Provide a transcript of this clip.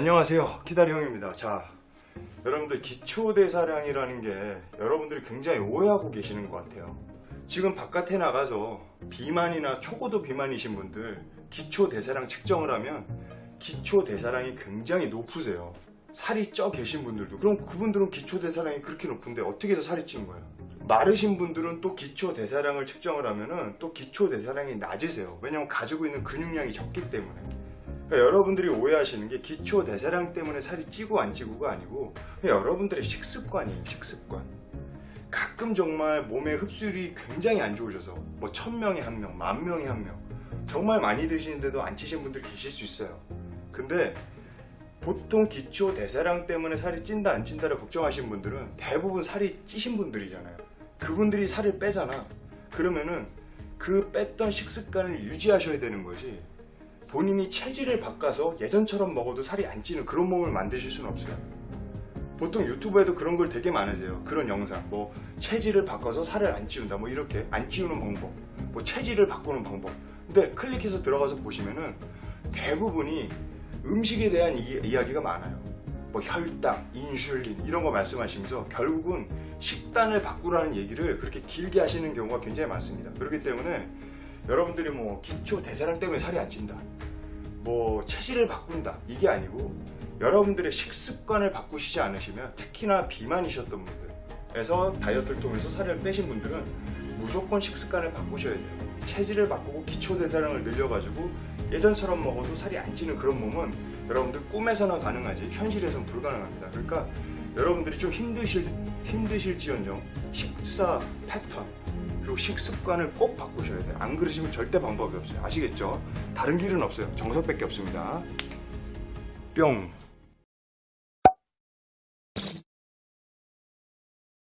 안녕하세요. 키다리 형입니다. 자 여러분들 기초대사량이라는 게 여러분들이 굉장히 오해하고 계시는 것 같아요. 지금 바깥에 나가서 비만이나 초고도 비만이신 분들 기초대사량 측정을 하면 기초대사량이 굉장히 높으세요. 살이 쪄 계신 분들도. 그럼 그분들은 기초대사량이 그렇게 높은데 어떻게 해서 살이 찐 거예요? 마르신 분들은 또 기초대사량을 측정을 하면은 또 기초대사량이 낮으세요. 왜냐면 가지고 있는 근육량이 적기 때문에 그러니까 여러분들이 오해하시는 게 기초 대사량 때문에 살이 찌고 안 찌고가 아니고 여러분들의 식습관이에요 식습관. 가끔 정말 몸의 흡수율이 굉장히 안 좋으셔서 뭐 천명에 한 명, 만 명에 한 명 정말 많이 드시는데도 안 찌신 분들 계실 수 있어요. 근데 보통 기초 대사량 때문에 살이 찐다 안 찐다를 걱정하시는 분들은 대부분 살이 찌신 분들이잖아요. 그분들이 살을 빼잖아. 그러면은 그 뺐던 식습관을 유지하셔야 되는 거지 본인이 체질을 바꿔서 예전처럼 먹어도 살이 안 찌는 그런 몸을 만드실 수는 없어요. 보통 유튜브에도 그런 걸 되게 많으세요. 그런 영상. 뭐 체질을 바꿔서 살을 안 찌운다. 뭐 이렇게 안 찌우는 방법. 뭐 체질을 바꾸는 방법. 근데 클릭해서 들어가서 보시면은 대부분이 음식에 대한 이, 이야기가 많아요. 뭐 혈당, 인슐린 이런 거 말씀하시면서 결국은 식단을 바꾸라는 얘기를 그렇게 길게 하시는 경우가 굉장히 많습니다. 그렇기 때문에 여러분들이 뭐 기초 대사량 때문에 살이 안 찐다. 뭐 체질을 바꾼다. 이게 아니고 여러분들의 식습관을 바꾸시지 않으시면 특히나 비만이셨던 분들에서 다이어트를 통해서 살을 빼신 분들은 무조건 식습관을 바꾸셔야 돼요. 체질을 바꾸고 기초 대사량을 늘려가지고 예전처럼 먹어도 살이 안 찌는 그런 몸은 여러분들 꿈에서나 가능하지 현실에서는 불가능합니다. 그러니까 여러분들이 좀 힘드실 힘드실지언정 식사 패턴 그리고 식습관을 꼭 바꾸셔야 돼요. 안 그러시면 절대 방법이 없어요. 아시겠죠? 다른 길은 없어요. 정석밖에 없습니다. 뿅.